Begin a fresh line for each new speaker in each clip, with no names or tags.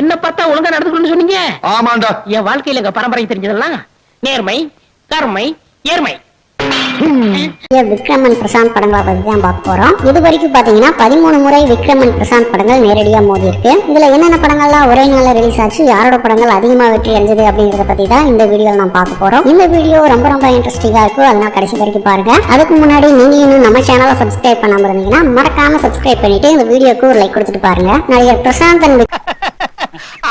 என்ன பார்த்தா ஒழுங்கா நடந்துக்கணும்னு சொன்னீங்க?
ஆமாண்டா.
என் வாழ்க்கையில எங்க பரம்பரை தெரிஞ்சதெல்லாம் நேர்மை கருமை ஏர்மை
விக்ரமன் பிரசாந்த் படங்களை பத்தி தான் பார்க்க போறோம். இது வரைக்கும் பாத்தீங்கன்னா பதிமூணு முறை விக்ரமன் பிரசாந்த் படங்கள் நேரடியா மோதி இருக்கு இதுல என்னென்ன படங்கள்லாம் ஒரே நாள்ல ரிலீஸ் ஆச்சு யாரோட படங்கள் அதிகமா வெற்றி அடைஞ்சது அப்படிங்கறத பத்தி தான் இந்த வீடியோல நான் பார்க்க போறோம். இந்த வீடியோ ரொம்ப ரொம்ப இன்ட்ரெஸ்டிங்கா இருக்கும். அதனால கடைசி வரைக்கும் பாருங்க. அதுக்கு முன்னாடி நீங்க இன்னும் நம்ம சேனலை சப்ஸ்கிரைப் பண்ணாம இருந்தீங்கன்னா மறக்காம சப்ஸ்கிரைப் பண்ணிட்டு இந்த வீடியோக்கு ஒரு லைக் கொடுத்துட்டு பாருங்க. நடிகர் பிரசாந்த் and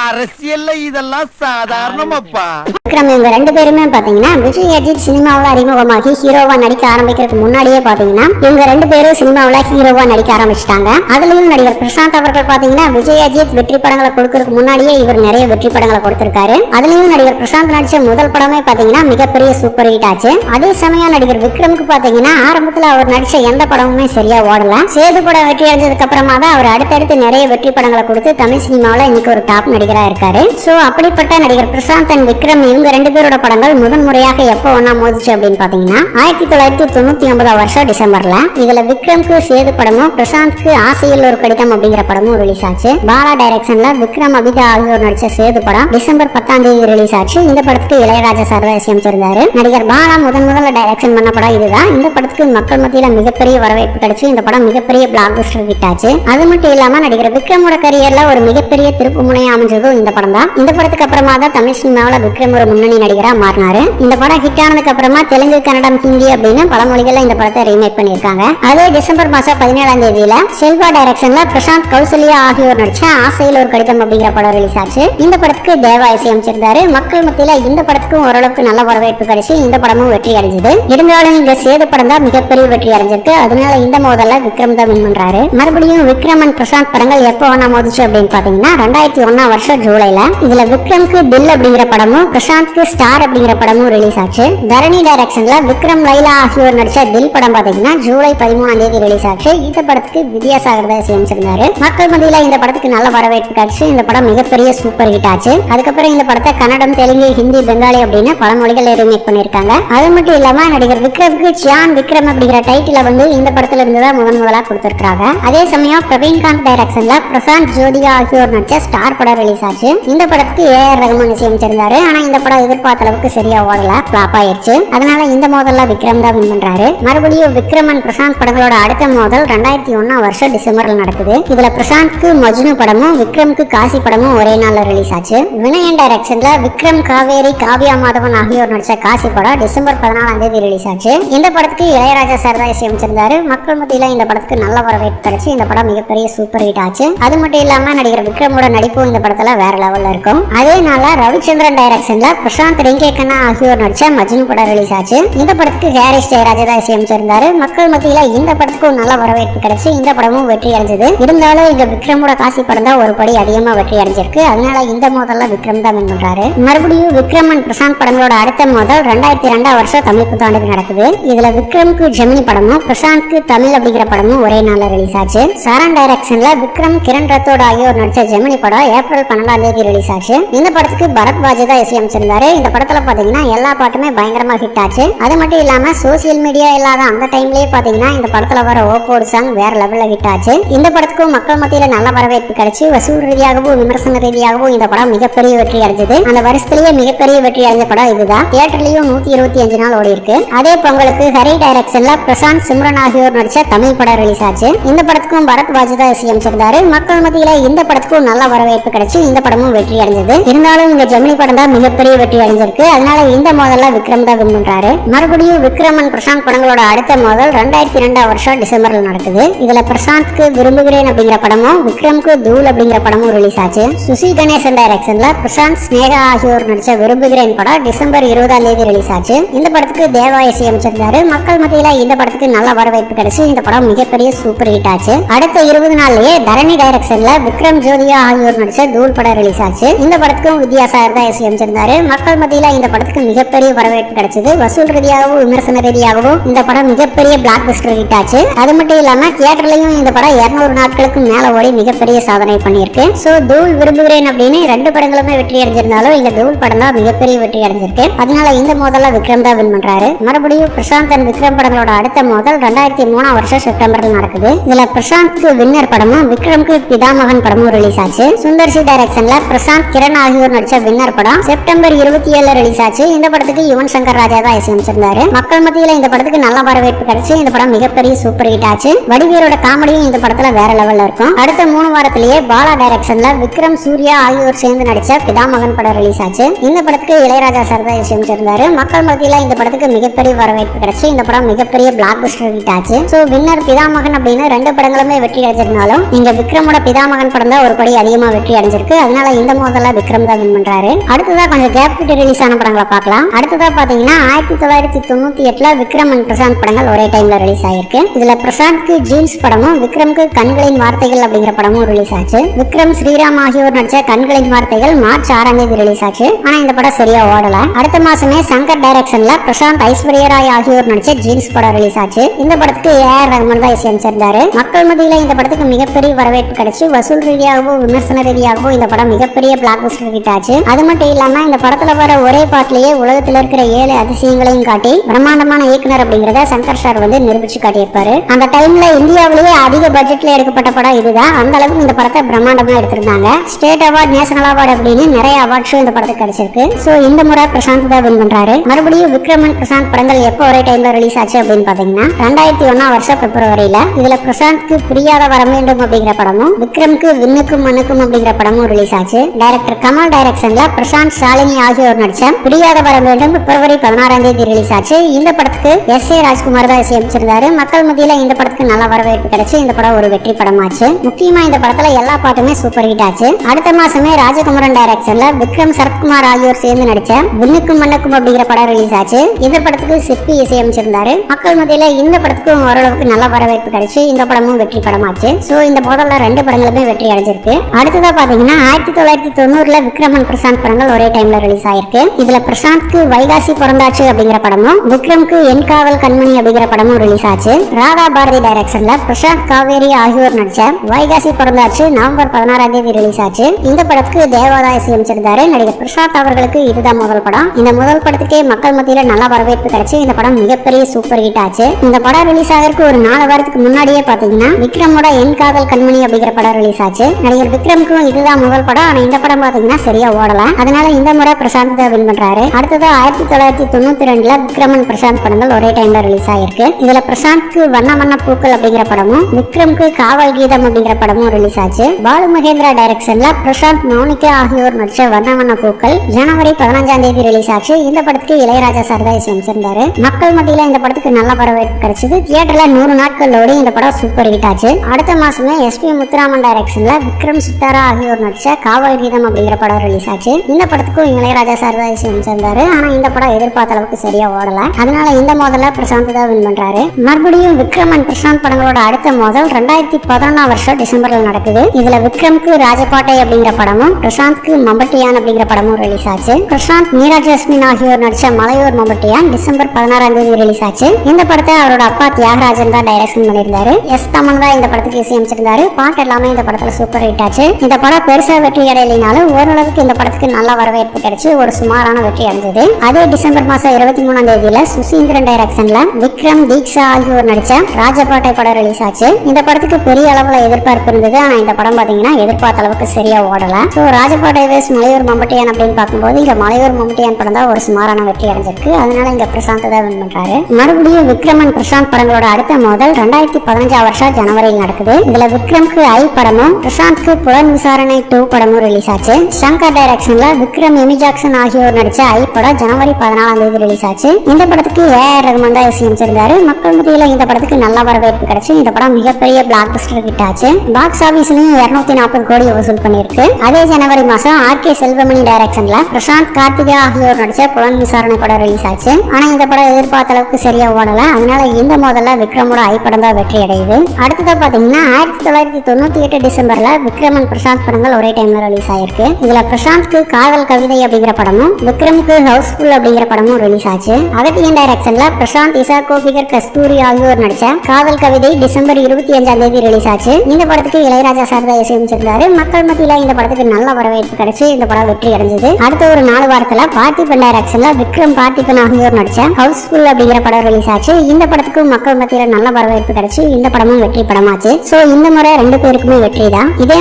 அரசியல்ல இதெல்லாம் சாதாரணமாப்பா.
விக்ரம் இவங்க ரெண்டு பேருமே பாத்தீங்கன்னா விஜய் அஜித் சினிமாவில் அறிமுகமாகி ஹீரோவா நடிக்க ஆரம்பிக்கிறதுக்கு முன்னாடியே பாத்தீங்கன்னா இவங்க ரெண்டு பேரும் சினிமாவில் ஹீரோவா நடிக்க ஆரம்பிச்சிட்டாங்க. அதுலயும் நடிகர் பிரசாந்த் அவர்கள் பாத்தீங்கன்னா விஜய் அஜித் வெற்றி படங்களை கொடுக்கறதுக்கு முன்னாடியே இவர் நிறைய வெற்றி படங்களை கொடுத்திருக்காரு. அதுலயும் நடிகர் பிரசாந்த் நடிச்ச முதல் படமே பாத்தீங்கன்னா மிகப்பெரிய சூப்பர் ஹிட் ஆச்சு. அதே சமயம் நடிகர் விக்ரமுக்கு பாத்தீங்கன்னா ஆரம்பத்துல அவர் நடிச்ச எந்த படமுமே சரியா ஓடல. சேது படம் வெற்றி அடைஞ்சதுக்கு அப்புறமா தான் அவர் அடுத்தடுத்து நிறைய வெற்றி படங்களை கொடுத்து தமிழ் சினிமாவில் இன்னைக்கு ஒரு டாப் நடிகர் நடிகராக இருக்காரு. ஸோ அப்படிப்பட்ட நடிகர் பிரசாந்த் அண்ட் விக்ரம் இவங்க ரெண்டு பேரோட படங்கள் முதன் முறையாக எப்போ ஒன்னா மோதிச்சு அப்படின்னு பாத்தீங்கன்னா ஆயிரத்தி தொள்ளாயிரத்தி தொண்ணூத்தி ஒன்பதாம் வருஷம் டிசம்பர்ல இதுல விக்ரம்க்கு சேது படமும் பிரசாந்த்க்கு ஆசையில் ஒரு கடிதம் அப்படிங்கிற படமும் ரிலீஸ் ஆச்சு. பாலா டைரக்ஷன்ல விக்ரம் அபிதா ஆகியோர் நடிச்ச சேது படம் டிசம்பர் பத்தாம் தேதி ரிலீஸ் ஆச்சு. இந்த படத்துக்கு இளையராஜா சார் இசையமைச்சிருந்தாரு நடிகர் பாலா முதன் முதல்ல டைரக்ஷன் பண்ண படம் இதுதான். இந்த படத்துக்கு மக்கள் மத்தியில மிகப்பெரிய வரவேற்பு கிடைச்சு இந்த படம் மிகப்பெரிய பிளாக் பஸ்டர் ஹிட் ஆச்சு. அது மட்டும் இல்லாம நடிகர் விக்ரமோட கரியர்ல ஒரு மிகப்பெரிய திருப்பு முனையை அமைஞ்ச அமைஞ்சதும் இந்த படம் தான் இந்த படத்துக்கு அப்புறமா தான் தமிழ் சினிமாவில் விக்ரம் ஒரு முன்னணி நடிகராக மாறினாரு. இந்த படம் ஹிட் ஆனதுக்கு அப்புறமா தெலுங்கு கன்னடம் ஹிந்தி அப்படின்னு பல மொழிகள்ல இந்த படத்தை ரீமேக் பண்ணியிருக்காங்க. அதே டிசம்பர் மாசம் பதினேழாம் தேதியில செல்வா டைரக்ஷன்ல பிரசாந்த் கௌசல்யா ஆகியோர் நடிச்ச ஆசையில் ஒரு கடிதம் அப்படிங்கிற படம் ரிலீஸ் ஆச்சு. இந்த படத்துக்கு தேவா இசையமைச்சிருந்தாரு மக்கள் மத்தியில இந்த படத்துக்கும் ஓரளவுக்கு நல்ல வரவேற்பு கிடைச்சி இந்த படமும் வெற்றி அடைஞ்சது. இருந்தாலும் இந்த சேது படம் தான் மிகப்பெரிய வெற்றி அடைஞ்சிருக்கு. அதனால இந்த மோதல்ல விக்ரம் தான் வின் பண்றாரு. மறுபடியும் விக்ரம் and பிரசாந்த் படங்கள் எப்போ ஒன்னா மோதிச்சு அப்படின்னு பாத்தீங்கன்னா ரெண்டாயிரத்தி ஒன்னாம் வருஷம் ஜூலைல. இதுல விக்ரம்க்கு பில் அப்படிங்கிற படமும் பிரசாந்த்க்கு ஸ்டார் அப்படிங்கிற படமும் ரிலீஸ் ஆச்சு. தரணி டைரக்ஷன்ல விக்ரம் லைலா ஆகியோர் நடிச்ச தில் படம் பாத்தீங்கன்னா ஜூலை பதிமூணாம் தேதி ரிலீஸ் ஆச்சு. இந்த படத்துக்கு வித்யாசாகர் தான் சேமிச்சிருந்தாரு மக்கள் மத்தியில இந்த படத்துக்கு நல்ல வரவேற்பு கிடைச்சு இந்த படம் மிகப்பெரிய சூப்பர் ஹிட் ஆச்சு. அதுக்கப்புறம் இந்த படத்தை கன்னடம் தெலுங்கு ஹிந்தி பெங்காலி அப்படின்னு பல மொழிகள் ரீமேக் பண்ணிருக்காங்க அது மட்டும் இல்லாம நடிகர் விக்ரம்க்கு சியான் விக்ரம் அப்படிங்கிற டைட்டில வந்து இந்த படத்துல இருந்து தான் முதன் முதலா கொடுத்திருக்காங்க அதே சமயம் பிரவீன்காந்த் டைரக்ஷன்ல பிரசாந்த் ஜோதிகா ஆகியோர் நடிச்ச ஸ்டார் படம் ரிலீஸ் ஆச்சு. இந்த படத்துக்கு ஏ ஆர் ரகுமான் இசையமைச்சிருந்தாரு ஆனா இந்த படம் எதிர்பார்த்த அளவுக்கு சரியா ஓடல. பிளாப் ஆயிருச்சு அதனால இந்த மோதல்ல விக்ரம் தான் வின் பண்றாரு. மறுபடியும் விக்ரம் and பிரசாந்த் படங்களோட அடுத்த மோதல் ரெண்டாயிரத்தி ஒன்னாம் வருஷம் டிசம்பர்ல நடக்குது. இதுல பிரசாந்த்க்கு மஜ்னு படமும் விக்ரம்க்கு காசி படமும் ஒரே நாள்ல ரிலீஸ் ஆச்சு. வினயன் டைரக்ஷன்ல விக்ரம் காவேரி காவியா மாதவன் ஆகியோர் நடிச்ச காசி படம் டிசம்பர் பதினாலாம் தேதி ரிலீஸ் ஆச்சு. இந்த படத்துக்கு இளையராஜா சார் தான் இசையமைச்சிருந்தாரு மக்கள் மத்தியில இந்த படத்துக்கு நல்ல வரவேற்பு கிடைச்சு இந்த படம் மிகப்பெரிய சூப்பர் ஹிட் ஆச்சு. அது மட்டும் இல்லாம நடிகர் விக்ரமோட நடிப்பும் இந்த படம் படத்தில் வேற லெவலில் இருக்கும். அதே நாள்ல ரவிச்சந்திரன் டைரக்ஷன்ல பிரசாந்த் ரெங்கே ஆகியோர் நடிச்ச மஜ்னு படம் ரிலீஸ் ஆச்சு. இந்த படத்துக்கு ஹாரிஸ் ஜெயராஜா தான் இசையமைச்சிருந்தாரு மக்கள் மத்தியில் இந்த படத்துக்கும் நல்ல வரவேற்பு கிடைச்சு இந்த படமும் வெற்றி அடைஞ்சது. இருந்தாலும் இங்க விக்ரமோட காசி படம் தான் ஒரு படி அதிகமாக வெற்றி அடைஞ்சிருக்கு. அதனால இந்த மோதல்ல விக்ரம் தான் வின் பண்றாரு. மறுபடியும் விக்ரம் and பிரசாந்த் படங்களோட அடுத்த மோதல் ரெண்டாயிரத்தி ரெண்டாம் வருஷம் தமிழ் புத்தாண்டுக்கு நடக்குது. இதுல விக்ரம்க்கு ஜெமினி படமும் பிரசாந்த்க்கு தமிழ் அப்படிங்கிற படமும் ஒரே நாளில் ரிலீஸ் ஆச்சு. சரண் டைரக்ஷன்ல விக்ரம் கிரண் ரத்தோட ஆகியோர் நடிச்ச ஜெமினி படம் ஏப்ரல் பன்னெண்டாம் தேதி ரிலீஸ் ஆச்சு. இந்த படத்துக்கு பரத் பாஜி தான் இசையமைச்சிருந்தாரு இந்த படத்துல பாத்தீங்கன்னா எல்லா பாட்டுமே பயங்கரமா ஹிட் ஆச்சு. அது மட்டும் இல்லாம சோசியல் மீடியா இல்லாத அந்த டைம்லயே பாத்தீங்கன்னா இந்த படத்துல வர ஓப்போடு சாங் வேற லெவல்ல ஹிட் ஆச்சு. இந்த படத்துக்கும் மக்கள் மத்தியில நல்ல வரவேற்பு கிடைச்சு வசூல் ரீதியாகவும் விமர்சன ரீதியாகவும் இந்த படம் மிகப்பெரிய வெற்றி அடைஞ்சது. அந்த வருஷத்திலேயே மிகப்பெரிய வெற்றி அடைஞ்ச படம் இதுதான். தியேட்டர்லயும் நூத்தி இருபத்தி அஞ்சு நாள் ஓடி இருக்கு. அதே பொங்கலுக்கு ஹரி டைரக்ஷன்ல பிரசாந்த் சிம்ரன் ஆகியோர் நடிச்ச தமிழ் படம் ரிலீஸ் ஆச்சு. இந்த படத்துக்கும் பரத் பாஜி தான் இசையமைச்சிருந்தாரு மக்கள் மத்தியில இந்த படத்துக்கும் நல்ல வரவேற்பு கிடைச்சு வச்சு இந்த படமும் வெற்றி அடைஞ்சது. இருந்தாலும் இந்த ஜெமினி படம் தான் மிகப்பெரிய வெற்றி அடைஞ்சிருக்கு. அதனால இந்த மோதல்ல விக்ரம் தான் வின் பண்றாரு. மறுபடியும் விக்ரம் and பிரசாந்த் படங்களோட அடுத்த மோதல் ரெண்டாயிரத்தி ரெண்டாம் வருஷம் டிசம்பர்ல நடக்குது. இதுல பிரசாந்த்க்கு விரும்புகிறேன் அப்படிங்கிற படமும் விக்ரம்க்கு தூள் அப்படிங்கிற படமும் ரிலீஸ் ஆச்சு. சுசி கணேசன் டைரக்ஷன்ல பிரசாந்த் ஸ்னேகா ஆகியோர் நடிச்ச விரும்புகிறேன் படம் டிசம்பர் இருபதாம் தேதி ரிலீஸ் ஆச்சு. இந்த படத்துக்கு தேவா இசை அமைச்சிருந்தாரு. மக்கள் மத்தியில இந்த படத்துக்கு நல்ல வரவேற்பு கிடைச்சு இந்த படம் மிகப்பெரிய சூப்பர் ஹிட் ஆச்சு. அடுத்த இருபது நாள்லயே தரணி டைரக்ஷன்ல விக்ரம் ஜோதியா ஆகியோர் நடிச்ச தூள் படம் ரிலீஸ் ஆச்சு. இந்த படத்துக்கும் வித்யாசாகர் தான் இசையமைச்சிருந்தாரு மக்கள் மத்தியில இந்த படத்துக்கு மிகப்பெரிய வரவேற்பு கிடைச்சது. வசூல் ரீதியாகவும் விமர்சன ரீதியாகவும் இந்த படம் மிகப்பெரிய பிளாக் பஸ்டர் ஹிட் ஆச்சு. அது மட்டும் இல்லாம தியேட்டர்லயும் இந்த படம் 200 நாட்களுக்கு மேல ஓடி மிகப்பெரிய சாதனை பண்ணியிருக்கு. சோ தூள் விரும்புகிறேன் அப்படின்னு ரெண்டு படங்களுமே வெற்றி அடைஞ்சிருந்தாலும் இந்த தூள் படம் தான் மிகப்பெரிய வெற்றி அடைஞ்சிருக்கு. அதனால இந்த மோதல விக்ரம் தான் வின் பண்றாரு. மறுபடியும் பிரசாந்த் அண்ட் விக்ரம் படங்களோட அடுத்த மோதல் ரெண்டாயிரத்தி மூணாம் வருஷம் செப்டம்பர்ல நடக்குது. இதுல பிரசாந்த்க்கு வின்னர் படமும் விக்ரம்க்கு பிதாமகன் படமும் ரிலீஸ் ஆச்சு. சுந்தர் சி டைரக்ஷன்ல பிரசாந்த் கிரண் ஆகியோர் நடிச்ச வின்னர் படம் செப்டம்பர் இருபத்தி ஏழுல ரிலீஸ் ஆச்சு. இந்த படத்துக்கு யுவன் சங்கர் ராஜா தான் இசையமைச்சிருந்தாரு மக்கள் மத்தியில இந்த படத்துக்கு நல்ல வரவேற்பு கிடைச்சு இந்த படம் மிகப்பெரிய சூப்பர் ஹிட் ஆச்சு. வடிவேலோட காமெடியும் இந்த படத்துல வேற லெவல்ல இருக்கும். அடுத்த மூணு வாரத்திலேயே பாலா டைரக்ஷன்ல விக்ரம் சூர்யா ஆகியோர் சேர்ந்து நடிச்ச பிதாமகன் படம் ரிலீஸ் ஆச்சு. இந்த படத்துக்கு இளையராஜா சார் தான் இசையமைச்சிருந்தாரு மக்கள் மத்தியில இந்த படத்துக்கு மிகப்பெரிய வரவேற்பு கிடைச்சு இந்த படம் மிகப்பெரிய பிளாக் பஸ்டர் ஹிட் ஆச்சு. சோ வின்னர் பிதாமகன் அப்படின்னு ரெண்டு படங்களுமே வெற்றி அடைஞ்சிருந்தாலும் இங்க விக்ரமோட பிதாமகன் படம் தான் ஒரு படி அதிகமா வெற்றி அடைஞ்சிருக்கு இருக்கு. அதனால இந்த மோதல விக்ரம் தான் வின் பண்றாரு. அடுத்ததா கொஞ்சம் கேப் விட்டு ரிலீஸ் ஆன படங்களை பார்க்கலாம். அடுத்ததா பாத்தீங்கன்னா ஆயிரத்தி தொள்ளாயிரத்தி தொண்ணூத்தி எட்டுல விக்ரம் அண்ட் பிரசாந்த் படங்கள் ஒரே டைம்ல ரிலீஸ் ஆயிருக்கு. இதுல பிரசாந்த்க்கு ஜீன்ஸ் படமும் விக்ரம்க்கு கண்களின் வார்த்தைகள் அப்படிங்கிற படமும் ரிலீஸ் ஆச்சு. விக்ரம் ஸ்ரீராம் ஆகியோர் நடிச்ச கண்களின் வார்த்தைகள் மார்ச் ஆறாம் தேதி ரிலீஸ் ஆச்சு. ஆனா இந்த படம் சரியா ஓடல. அடுத்த மாசமே சங்கர் டைரக்ஷன்ல பிரசாந்த் ஐஸ்வர்யா ராய் ஆகியோர் நடிச்ச ஜீன்ஸ் படம் ரிலீஸ் ஆச்சு. இந்த படத்துக்கு ஏஆர் ரஹ்மான் தான் இசையமைச்சிருந்தாரு. மக்கள் மத்தியில இந்த படத்துக்கு மிகப்பெரிய வரவேற்பு கிடைச்சு வசூல் ரீதியாகவும் விமர்சன ரீதியாகவும் இந்த படம் மிகப்பெரிய பிளாக் பஸ்டர் ஹிட் ஆச்சு. அது மட்டும் இல்லாம இந்த படத்துல வர ஒரே பாட்டிலேயே உலகத்துல இருக்கிற ஏழு அதிசயங்களையும் காட்டி பிரம்மாண்டமான இயக்குனர் அப்படிங்கறத சங்கர் சார் வந்து நிரூபிச்சு காட்டியிருப்பாரு. அந்த டைம்ல இந்தியாவிலேயே அதிக பட்ஜெட்ல எடுக்கப்பட்ட படம் இதுதான். அந்த அளவுக்கு இந்த படத்தை பிரம்மாண்டமா எடுத்திருந்தாங்க. ஸ்டேட் அவார்ட் நேஷனல் அவார்டு அப்படின்னு நிறைய அவார்ட்ஸும் இந்த படத்துக்கு கிடைச்சிருக்கு. சோ இந்த முறை பிரசாந்த் தான் வின் பண்றாரு. மறுபடியும் விக்ரமன் பிரசாந்த் படங்கள் எப்போ ஒரே டைம்ல ரிலீஸ் ஆச்சு அப்படின்னு பாத்தீங்கன்னா ரெண்டாயிரத்தி ஒன்னா வருஷம் பிப்ரவரியில. இதுல பிரசாந்த்க்கு புரியாத வர வேண்டும் அப்படிங்கிற படமும் விக்ரம்க்கு விண்ணுக்கும் மண்ணுக்கும் அப்படிங்கிற படம் படமும் ரிலீஸ் ஆச்சு. டைரக்டர் கமல் டைரக்ஷன்ல பிரசாந்த் ஷாலினி ஆகியோர் நடிச்ச பிரியாத படம் வேண்டும் பிப்ரவரி பதினாறாம் தேதி ரிலீஸ் ஆச்சு. இந்த படத்துக்கு எஸ் ஏ ராஜ்குமார் தான் இசையமைச்சிருந்தாரு மக்கள் மத்தியில இந்த படத்துக்கு நல்ல வரவேற்பு கிடைச்சு இந்த படம் ஒரு வெற்றி படமாச்சு. முக்கியமா இந்த படத்துல எல்லா பாட்டுமே சூப்பர் ஹிட் ஆச்சு. அடுத்த மாசமே ராஜகுமரன் டைரக்ஷன்ல விக்ரம் சரத்குமார் ஆகியோர் சேர்ந்து நடிச்ச விண்ணுக்கும் மண்ணுக்கும் அப்படிங்கிற படம் ரிலீஸ் ஆச்சு. இந்த படத்துக்கு சிற்பி இசையமைச்சிருந்தாரு மக்கள் மத்தியில இந்த படத்துக்கும் ஓரளவுக்கு நல்ல வரவேற்பு கிடைச்சு இந்த படமும் வெற்றி படமாச்சு. சோ இந்த முதல்ல ரெண்டு படங்களுமே வெற்றி அடைஞ்சிருக்கு. அடுத்ததா பாத்தீங்கன்னா பார்த்தீங்கன்னா ஆயிரத்தி தொள்ளாயிரத்தி தொண்ணூறுல விக்ரமன் பிரசாந்த் படங்கள் ஒரே டைம்ல ரிலீஸ் ஆயிருக்கு. இதுல பிரசாந்த்க்கு வைகாசி பிறந்தாச்சு அப்படிங்கிற படமும் விக்ரம்க்கு என் காவல் கண்மணி அப்படிங்கிற படமும் ரிலீஸ் ஆச்சு. ராதா பாரதி டைரக்ஷன்ல பிரசாந்த் காவேரி ஆகியோர் நடிச்ச வைகாசி பிறந்தாச்சு நவம்பர் பதினாறாம் தேதி ரிலீஸ் ஆச்சு. இந்த படத்துக்கு தேவாதாய இசையமைச்சிருந்தாரு நடிகர் பிரசாந்த் அவர்களுக்கு இதுதான் முதல் படம். இந்த முதல் படத்துக்கே மக்கள் மத்தியில நல்ல வரவேற்பு கிடைச்சு இந்த படம் மிகப்பெரிய சூப்பர் ஹிட் ஆச்சு. இந்த படம் ரிலீஸ் ஆகிறதுக்கு ஒரு நாலு வாரத்துக்கு முன்னாடியே பாத்தீங்கன்னா விக்ரமோட என் காதல் கண்மணி அப்படிங்கிற படம் ரிலீஸ் ஆச்சு. நடிகர் விக்ரம்க்கும் இதுதான் முதல் படம் ஆனா இந்த படம் பாத்தீங்கன்னா சரியா ஓடல. அதனால இந்த முறை பிரசாந்த் தான் வின் பண்றாரு. அடுத்தது ஆயிரத்தி தொள்ளாயிரத்தி தொண்ணூத்தி ரெண்டுல விக்ரமன் பிரசாந்த் படங்கள் ஒரே டைம்ல ரிலீஸ் ஆயிருக்கு. இதுல பிரசாந்த்க்கு வண்ண வண்ண பூக்கள் அப்படிங்கிற படமும் விக்ரம்க்கு காவல் கீதம் அப்படிங்கிற படமும் ரிலீஸ் ஆச்சு. பாலு மகேந்திரா டைரக்ஷன்ல பிரசாந்த் மௌனிகா ஆகியோர் நடிச்ச வண்ண வண்ண பூக்கள் ஜனவரி பதினஞ்சாம் தேதி ரிலீஸ் ஆச்சு. இந்த படத்துக்கு இளையராஜா சார் தான் இசையமைச்சிருந்தாரு மக்கள் மத்தியில இந்த படத்துக்கு நல்ல வரவேற்பு கிடைச்சது. தியேட்டர்ல நூறு நாட்கள் ஓடி இந்த படம் சூப்பர் ஹிட் ஆச்சு. அடுத்த மாசமே எஸ்பி முத்துராமன் டைரக்ஷன்ல விக்ரம் சித்தாரா ஆகியோர் நடிச்ச காவல் கீதம் அப்படிங்கிற படம் ரிலீஸ் ஆச்சு. இந்த படத்துக்கும் இளையராஜா சார் தான் இசையமைச்சிருந்தாரு ஆனா இந்த படம் எதிர்பார்த்த அளவுக்கு சரியா ஓடல. அதனால இந்த மோதல பிரசாந்த் தான் வின் பண்றாரு. மறுபடியும் விக்ரம் அண்ட் பிரசாந்த் படங்களோட அடுத்த மோதல் ரெண்டாயிரத்தி பதினொன்னாம் வருஷம் டிசம்பர்ல நடக்குது. இதுல விக்ரம்க்கு ராஜபாட்டை அப்படிங்கிற படமும் பிரசாந்த்க்கு மம்பட்டியான் அப்படிங்கிற படமும் ரிலீஸ் ஆச்சு. பிரசாந்த் மீரா ஜஸ்மின் ஆகியோர் நடிச்ச மலையூர் மம்பட்டியான் டிசம்பர் பதினாறாம் தேதி ரிலீஸ் ஆச்சு. இந்த படத்தை அவரோட அப்பா தியாகராஜன் தான் டைரக்ஷன் பண்ணியிருந்தாரு. எஸ் தமன் தான் இந்த படத்துக்கு இசையமைச்சிருந்தாரு பாட்டு எல்லாமே இந்த படத்துல சூப்பர் ஹிட் ஆச்சு. இந்த படம் பெருசா வெற்றி அடையலைனாலும் ஓரளவுக்கு இந்த படத்துக்கு நல்ல வரவேற்பு கிடைச்சு ஒரு சுமாரான வெற்றி அடைஞ்சது. அதே டிசம்பர் மாசம் இருபத்தி மூணாம் தேதியில சுசீந்திரன் டைரக்ஷன்ல விக்ரம் தீக்ஷா ஆகியோர் நடிச்ச ராஜபாட்டை படம் ரிலீஸ் ஆச்சு. இந்த படத்துக்கு பெரிய அளவுல எதிர்பார்ப்பு இருந்தது. ஆனா இந்த படம் பாத்தீங்கன்னா எதிர்பார்த்த அளவுக்கு சரியா ஓடல. ஸோ ராஜபாட்டை வேஸ் மலையூர் மம்பட்டியான் அப்படின்னு பார்க்கும்போது இங்க மலையூர் மம்பட்டியான் படம் தான் ஒரு சுமாரான வெற்றி அடைஞ்சிருக்கு. அதனால இங்க பிரசாந்த் தான் வின் பண்றாரு. மறுபடியும் விக்ரமன் பிரசாந்த் படங்களோட அடுத்த மோதல் ரெண்டாயிரத்தி பதினஞ்சாம் வருஷம் ஜனவரியில் நடக்குது. இதுல விக்ரம்க்கு ஐ படமும் பிரசாந்த்க்கு புலன் விசாரணை டூ படமும் ரிலீஸ் ஆச்சு. சங்கர் டைரக்ஷன்ல விக்ரம் எமி ஜாக்சன் ஆகியோர் நடிச்ச ஐ படம் ஜனவரி பதினாலாம் தேதி ரிலீஸ் ஆச்சு. இந்த படத்துக்கு ஏ ஆர் ரகுமான் தான் இசையமைச்சிருந்தாரு மக்கள் மத்தியில இந்த படத்துக்கு நல்ல வரவேற்பு கிடைச்சு இந்த படம் மிகப்பெரிய பிளாக் பஸ்டர் ஹிட் ஆச்சு. பாக்ஸ் ஆபீஸ்லயும் இருநூத்தி நாற்பது கோடி வசூல் பண்ணிருக்கு அதே ஜனவரி மாசம் ஆர் கே செல்வமணி டைரக்ஷன்ல பிரசாந்த் கார்த்திகா ஆகியோர் நடிச்ச புலன் விசாரணை படம் ரிலீஸ் ஆச்சு. ஆனா இந்த படம் எதிர்பார்த்த அளவுக்கு சரியா ஓடல. அதனால இந்த மோதல்ல விக்ரமோட ஐ படம் தான் வெற்றி அடையுது அடுத்ததா பாத்தீங்கன்னா ஆயிரத்தி தொள்ளாயிரத்தி தொண்ணூத்தி எட்டு டிசம்பர்ல விக்ரமன் பிரசாந்த் படங்கள் ஒரே டைம்ல ரிலீஸ் ஆயிருக்கு. இதுல பிரசாந்த்க்கு காதல் கவிதை அப்படிங்கிற படமும் விக்ரமுக்கு ஹவுஸ்ஃபுல் அப்படிங்கிற படமும் ரிலீஸ் ஆச்சு. அகத்தியன் டைரக்ஷன்ல பிரசாந்த் இசா கோபிகர் கஸ்தூரி ஆகியோர் நடிச்ச காதல் கவிதை டிசம்பர் இருபத்தி அஞ்சாம் தேதி ரிலீஸ் ஆச்சு. இந்த படத்துக்கு இளையராஜா சார் தான் இசையமைச்சிருந்தாரு. மக்கள் மத்தியில இந்த படத்துக்கு நல்ல வரவேற்பு கிடைச்சு இந்த படம் வெற்றி அடைஞ்சது. அடுத்த ஒரு நாலு வாரத்துல பார்த்திபன் டைரக்ஷன்ல விக்ரம் பார்த்திபன் ஆகியோர் நடிச்ச ஹவுஸ்ஃபுல் அப்படிங்கிற படம் ரிலீஸ் ஆச்சு. இந்த படத்துக்கு மக்கள் மத்தியில நல்ல வரவேற்பு கிடைச்சு இந்த படமும் வெற்றி படமாச்சு. சோ இந்த முறை ரெண்டு பேருக்குமே வெற்றி தான் இதே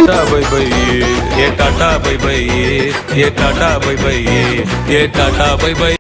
ஏ டாடா பை பை ஏ டாடா பை பை ஏ டாடா பை பை